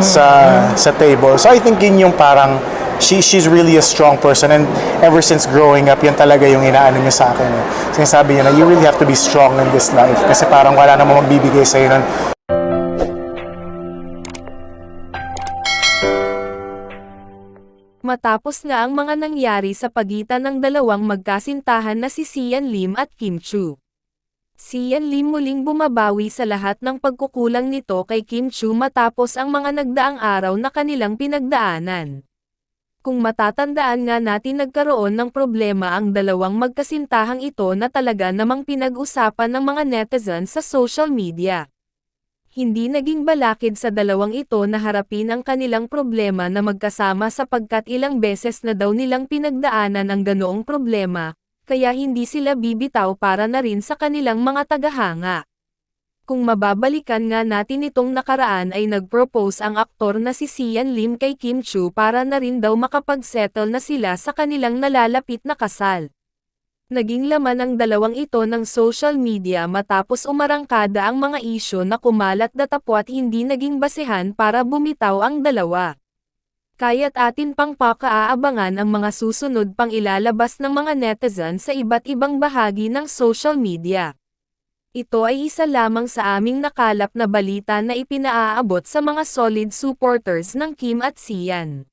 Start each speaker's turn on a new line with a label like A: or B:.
A: sa sa table. So I think yun yung parang she she's really a strong person and ever since growing up yan talaga yung inaano niya sa akin. Eh. Sinasabi niya na you really have to be strong in this life kasi parang wala namang magbibigay sa nun
B: Matapos nga ang mga nangyari sa pagitan ng dalawang magkasintahan na si Sian Lim at Kim Chu. Sian Lim muling bumabawi sa lahat ng pagkukulang nito kay Kim Chu matapos ang mga nagdaang araw na kanilang pinagdaanan. Kung matatandaan nga natin nagkaroon ng problema ang dalawang magkasintahang ito na talaga namang pinag-usapan ng mga netizens sa social media. Hindi naging balakid sa dalawang ito na harapin ang kanilang problema na magkasama sapagkat ilang beses na daw nilang pinagdaanan ang ganoong problema, kaya hindi sila bibitaw para na rin sa kanilang mga tagahanga. Kung mababalikan nga natin itong nakaraan ay nag-propose ang aktor na si Sian Lim kay Kim Chu para na rin daw makapag-settle na sila sa kanilang nalalapit na kasal. Naging laman ang dalawang ito ng social media matapos umarangkada ang mga isyo na kumalat datapwat hindi naging basehan para bumitaw ang dalawa. Kaya't atin pang pakaaabangan ang mga susunod pang ilalabas ng mga netizen sa iba't ibang bahagi ng social media. Ito ay isa lamang sa aming nakalap na balita na ipinaaabot sa mga solid supporters ng Kim at Sian.